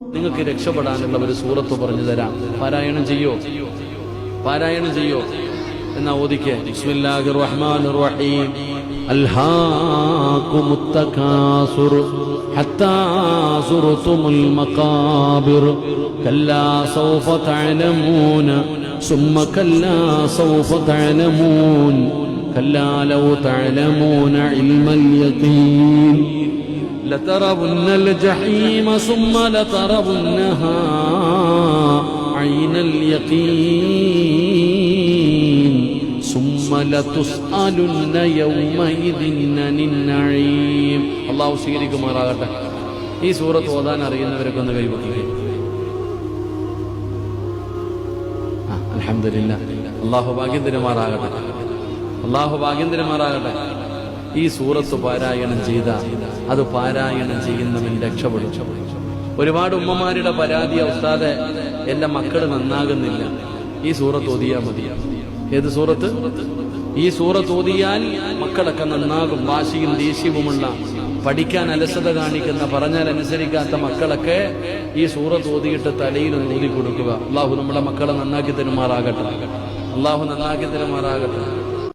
നിങ്ങൾക്ക് രക്ഷപ്പെടാനുള്ള ഒരു സൂറത്ത് പറഞ്ഞു തരാം പാരായണം ചെയ്യോ പാരായണം ചെയ്യോ എന്നാ ഓദിക്കെ ബിസ്മില്ലാഹിർ റഹ്മാനിർ റഹീം അൽഹാകുമുത് തകാസുർ ഹത്താ സുർതുമുൽ മഖാബിർ കല്ലാ സൗഫ തഅലമൂന ثم كلا سوف تعلمون كلا لو تعلمون علم اليقين لترون الجحيم ثم لترونها عين اليقين ثم لتسألن يومئذ عن النعيم അള്ളാഹു സ്വീകരിക്കുമാറാകട്ടെ ഈ സൂറത്ത് ഓതാൻ അറിയുന്നവരൊക്കെ ഒന്ന് കൈവക്കുക അലഹമില്ല അള്ളാഹു ഭാഗ്യം തരുമാറാകട്ടെ അള്ളാഹു ഭാഗ്യം തരുമാറാകട്ടെ ഈ സൂറത്ത് പാരായണം ചെയ്ത അത് പാരായണം ചെയ്യുന്നവൻ രക്ഷപ്പെടും. ഒരുപാട് ഉമ്മമാരുടെ പരാതി അവസ്ഥാതെ എന്റെ മക്കൾ നന്നാകുന്നില്ല. ഈ സൂറത്ത് ഓതിയാ മതി. ഏത് സൂറത്ത്? ഈ സൂറത്ത് ഓതിയാൽ മക്കളൊക്കെ നന്നാകും. വാശിയും ദേഷ്യവുമുള്ള പഠിക്കാൻ അലസത കാണിക്കുന്ന പറഞ്ഞാൽ അനുസരിക്കാത്ത മക്കളൊക്കെ ഈ സൂറത്ത് ഓതിയിട്ട് തലയിൽ ഊതി കൊടുക്കുക അള്ളാഹു നമ്മുടെ മക്കളെ നന്നാക്കി തരുമാറാകട്ടെ. അള്ളാഹു നന്നാക്കി തരുമാറാകട്ടെ.